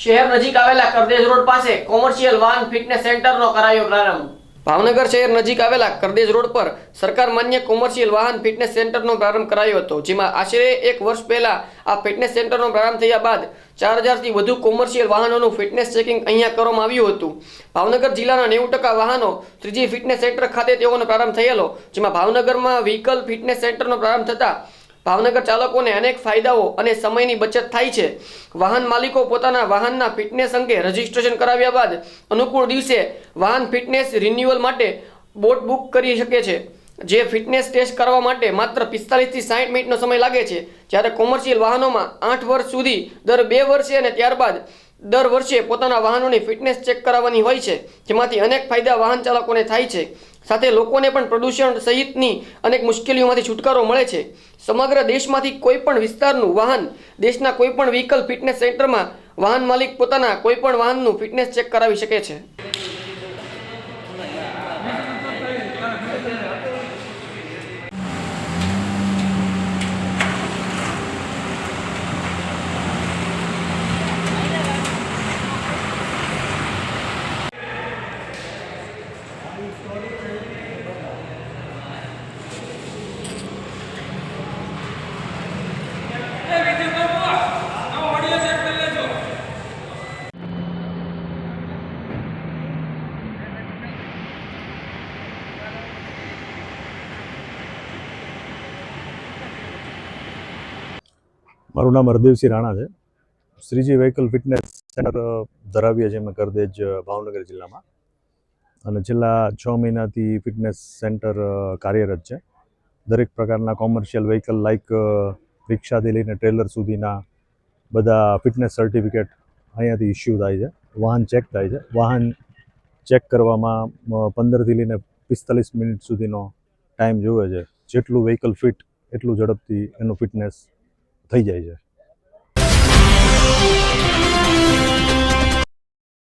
શહેર નજીક આવેલા કરદેજ રોડ પાસે કોમર્શિયલ વાહન ફિટનેસ સેન્ટરનો કરાયો પ્રારંભ. ભાવનગર શહેર નજીક આવેલા કરદેજ રોડ પર સરકાર માન્ય કોમર્શિયલ વાહન ફિટનેસ સેન્ટરનો પ્રારંભ કરાયો હતો, જેમાં આશરે એક વર્ષ પહેલા આ ફિટનેસ સેન્ટરનો પ્રારંભ થયા બાદ ચાર હજારથી વધુ કોમર્શિયલ વાહનોનું ફિટનેસ ચેકિંગ અહીંયા કરવામાં આવ્યું હતું. ભાવનગર જિલ્લાના નેવું ટકા વાહનો ત્રીજી ફિટનેસ સેન્ટર ખાતે તેઓનો પ્રારંભ થયેલો, જેમાં ભાવનગરમાં વ્હીકલ ફિટનેસ સેન્ટરનો પ્રારંભ થતાં ભાવનગર ચાલકોને અનેક ફાયદાઓ અને સમયની બચત થાય છે. વાહન માલિકો પોતાના વાહનના ફિટનેસ અંગે રજીસ્ટ્રેશન કરાવ્યા બાદ અનુકૂળ દિવસે વાહન ફિટનેસ રિન્યુઅલ માટે બોટ બુક કરી શકે છે. જે ફિટનેસ ટેસ્ટ કરવા માટે માત્ર પિસ્તાલીસથી સાઠ મિનિટનો સમય લાગે છે. જ્યારે કોમર્શિયલ વાહનોમાં આઠ વર્ષ સુધી દર બે વર્ષે અને ત્યારબાદ દર વર્ષે પોતાના વાહનોની ફિટનેસ ચેક કરાવવાની હોય છે, જેમાંથી અનેક ફાયદા વાહન ચાલકોને થાય છે. સાથે લોકોને પણ પ્રદૂષણ સહિતની અનેક મુશ્કેલીઓમાંથી છુટકારો મળે છે. સમગ્ર દેશમાંથી કોઈ પણ વિસ્તારનું વાહન, દેશના કોઈ પણ વ્હીકલ ફિટનેસ સેન્ટરમાં વાહન માલિક પોતાના કોઈ પણ વાહનનું ફિટનેસ ચેક કરાવી શકે છે. મારું નામ હરદેવસિંહ રાણા છે. શ્રીજી વ્હીકલ ફિટનેસ સેન્ટર ધરાવીએ છીએ અમે કરદેજ ભાવનગર જિલ્લામાં. અને છેલ્લા છ મહિનાથી ફિટનેસ સેન્ટર કાર્યરત છે. દરેક પ્રકારના કોમર્શિયલ વ્હીકલ લાઇક રિક્ષાથી લઈને ટ્રેલર સુધીના બધા ફિટનેસ સર્ટિફિકેટ અહીંયાથી ઇસ્યુ થાય છે. વાહન ચેક થાય છે. વાહન ચેક કરવામાં પંદરથી લઈને પિસ્તાલીસ મિનિટ સુધીનો ટાઈમ જોવે છે. જેટલું વ્હીકલ ફિટ એટલું ઝડપથી એનું ફિટનેસ થઈ જાય છે.